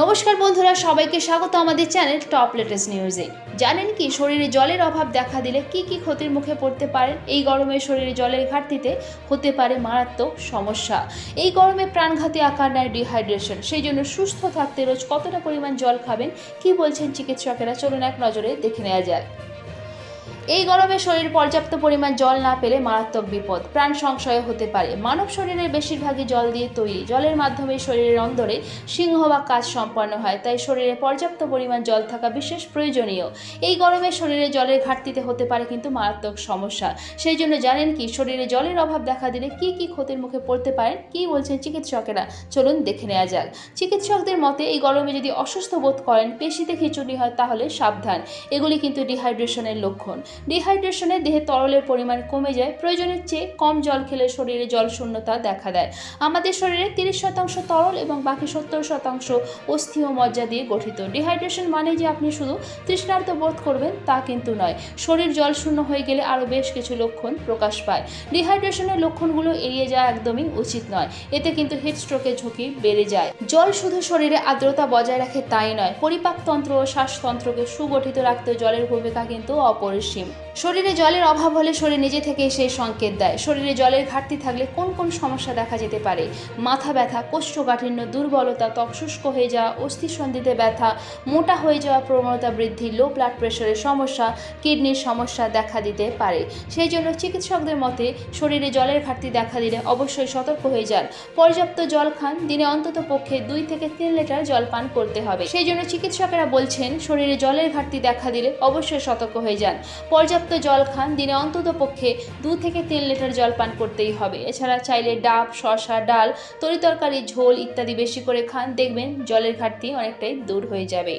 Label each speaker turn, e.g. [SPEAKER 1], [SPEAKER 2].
[SPEAKER 1] নমস্কার বন্ধুরা, সবাইকে স্বাগত আমাদের চ্যানেল টপ লেটেস্ট নিউজে। জানেন কি, শরীরে জলের অভাব দেখা দিলে কি কি ক্ষতির মুখে পড়তে পারেন এই গরমে শরীরে জলের ঘাটতিতে হতে পারে মারাত্মক সমস্যা। এই গরমে প্রাণঘাতী আকার নেয় ডিহাইড্রেশন। সেই জন্য সুস্থ থাকতে রোজ কতটা পরিমাণ জল খাবেন, কি বলছেন চিকিৎসকেরা? চলুন এক নজরে দেখে নেওয়া যাক। এই গরমে শরীর পর্যাপ্ত পরিমাণ জল না পেলে মারাত্মক বিপদ। প্রাণ সংশয় হতে পারে। মানব শরীরের বেশিরভাগই জল দিয়ে তৈরি। জলের মাধ্যমে শরীরের অন্দরে সিংহ বা কাজ সম্পন্ন হয়, তাই শরীরে পর্যাপ্ত পরিমাণ জল থাকা বিশেষ প্রয়োজনীয়। এই গরমে শরীরে জলের ঘাটতিতে হতে পারে কিন্তু মারাত্মক সমস্যা। সেই জন্য জানেন কি, শরীরে জলের অভাব দেখা দিলে কি কি ক্ষতির মুখে পড়তে পারেন, কি বলছেন চিকিৎসকেরা? চলুন দেখে নেওয়া যাক। চিকিৎসকদের মতে, এই গরমে যদি অসুস্থ বোধ করেন, পেশিতে খিচুড়ি হয়, তাহলে সাবধান। এগুলি কিন্তু ডিহাইড্রেশনের লক্ষণ। ডিহাইড্রেশনে দেহে তরলের পরিমাণ কমে যায়, প্রয়োজনের চেয়ে কম জল খেলে শরীরে জল শূন্যতা দেখা দেয়। আমাদের শরীরে তিরিশ শতাংশ তরল এবং বাকি সত্তর শতাংশ অস্থি ও মজ্জা দিয়ে গঠিত। ডিহাইড্রেশন মানে যে আপনি শুধু তৃষ্ণার্ত বোধ করবেন তা কিন্তু নয়, শরীর জল শূন্য হয়ে গেলে আরও বেশ কিছু লক্ষণ প্রকাশ পায়। ডিহাইড্রেশনের লক্ষণগুলো এড়িয়ে যাওয়া একদমই উচিত নয়, এতে কিন্তু হিট স্ট্রোকের ঝুঁকি বেড়ে যায়। জল শুধু শরীরে আর্দ্রতা বজায় রাখে তাই নয় পরিপাকতন্ত্র ও শ্বাসতন্ত্রকে সুগঠিত রাখতে জলের ভূমিকা কিন্তু অপরিসীম। শরীরে জলের অভাব হলে শরীর নিজে থেকেই সেই সংকেত দেয়। শরীরে জলের ঘাটতি থাকলে কোন কোন সমস্যা দেখা যেতে পারে? মাথা ব্যথা, কোষ্ঠকাঠিন্য, দুর্বলতা, ত্বক শুষ্ক হয়ে যাওয়া, অস্থিসন্ধিতে ব্যথা, মোটা হয়ে যাওয়া, প্রবণতা বৃদ্ধি লো ব্লাড প্রেশারের সমস্যা, কিডনির সমস্যা দেখা দিতে পারে। সেই জন্য চিকিৎসকদের মতে, শরীরে জলের ঘাটতি দেখা দিলে অবশ্যই সতর্ক হয়ে যান। পর্যাপ্ত জল খান, দিনে অন্তত পক্ষে দুই থেকে তিন লিটার জল পান করতে হবে। সেই জন্য চিকিৎসকেরা বলছেন, শরীরে জলের ঘাটতি দেখা দিলে অবশ্যই সতর্ক হয়ে যান। পর্যাপ্ত জল খান, দিনে অন্তত পক্ষে দু থেকে তিন লিটার জল পান করতেই হবে। এছাড়া চাইলে ডাব শশা ডাল তরিতরকারি ঝোল ইত্যাদি বেশি করে খান। দেখবেন জলের ঘাটতি অনেকটাই দূর হয়ে যাবে।